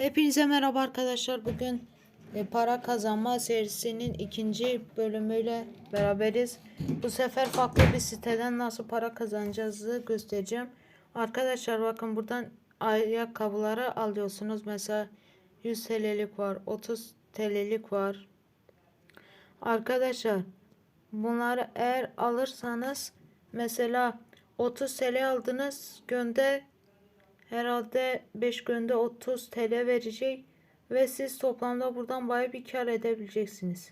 Hepinize merhaba arkadaşlar. Bugün e, para kazanma serisinin ikinci bölümüyle beraberiz. Bu sefer farklı bir siteden nasıl para kazanacağızı göstereceğim. Arkadaşlar bakın buradan ayakkabıları alıyorsunuz. Mesela 100 TL'lik var, 30 TL'lik var. Arkadaşlar bunları eğer alırsanız mesela 30 TL aldınız gönde herhalde 5 günde 30 TL verecek ve siz toplamda buradan bayağı bir kar edebileceksiniz.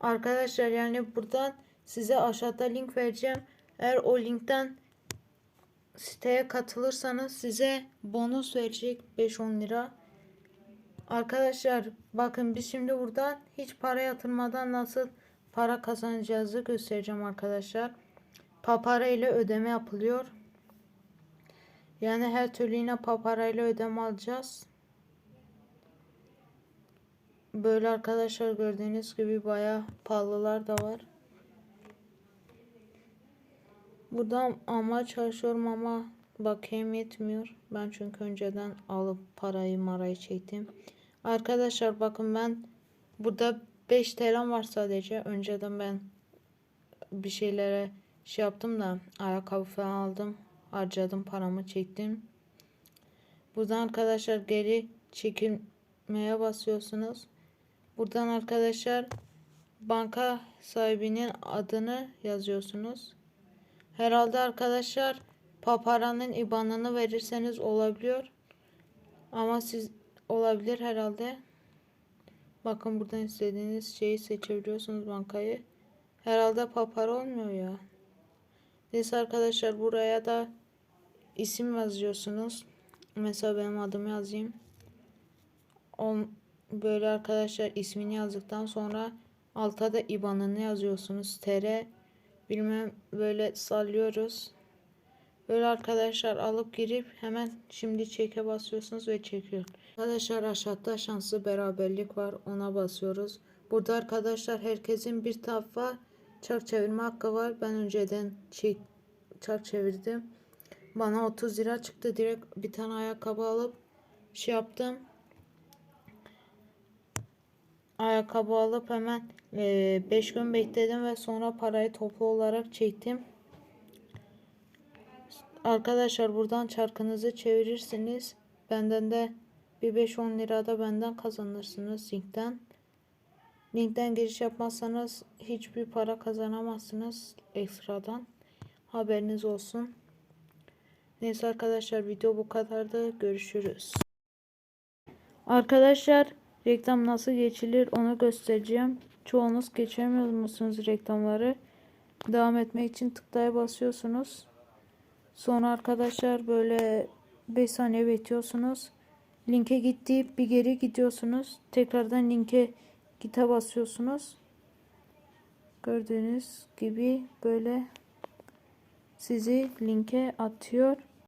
Arkadaşlar yani buradan size aşağıda link vereceğim. Eğer o linkten siteye katılırsanız size bonus verecek 5-10 lira. Arkadaşlar bakın biz şimdi buradan hiç para yatırmadan nasıl para kazanacağızı göstereceğim arkadaşlar. Papara ile ödeme yapılıyor. Yani her türlü yine paparayla ödeme alacağız. Böyle arkadaşlar gördüğünüz gibi baya pahalılar da var. Buradan ama çalışıyorum ama bakayım yetmiyor. Ben çünkü önceden alıp parayı marayı çektim. Arkadaşlar bakın ben burada 5 TL var sadece. Önceden ben bir şeylere şey yaptım da ayakkabı falan aldım harcadım paramı çektim. Buradan arkadaşlar geri çekilmeye basıyorsunuz. Buradan arkadaşlar banka sahibinin adını yazıyorsunuz. Herhalde arkadaşlar paparanın ibanını verirseniz olabiliyor. Ama siz olabilir herhalde. Bakın buradan istediğiniz şeyi seçebiliyorsunuz bankayı. Herhalde papara olmuyor ya. Neyse arkadaşlar buraya da isim yazıyorsunuz. Mesela benim adımı yazayım. On, böyle arkadaşlar ismini yazdıktan sonra alta da IBAN'ını yazıyorsunuz. TR bilmem böyle sallıyoruz. Böyle arkadaşlar alıp girip hemen şimdi çeke basıyorsunuz ve çekiyor. Arkadaşlar aşağıda şanslı beraberlik var. Ona basıyoruz. Burada arkadaşlar herkesin bir tarafa çark çevirme hakkı var. Ben önceden çek, çark çevirdim. Bana 30 lira çıktı. Direkt bir tane ayakkabı alıp şey yaptım. Ayakkabı alıp hemen 5 e, gün bekledim ve sonra parayı toplu olarak çektim. Arkadaşlar buradan çarkınızı çevirirsiniz. Benden de bir 5-10 lira da benden kazanırsınız linkten. Linkten giriş yapmazsanız hiçbir para kazanamazsınız ekstradan. Haberiniz olsun. Neyse arkadaşlar video bu kadardı. Görüşürüz. Arkadaşlar reklam nasıl geçilir onu göstereceğim. Çoğunuz geçemiyor musunuz reklamları? Devam etmek için tıklaya basıyorsunuz. Sonra arkadaşlar böyle 5 saniye bekliyorsunuz. Linke gitti bir geri gidiyorsunuz. Tekrardan linke gite basıyorsunuz. Gördüğünüz gibi böyle sizi linke atıyor.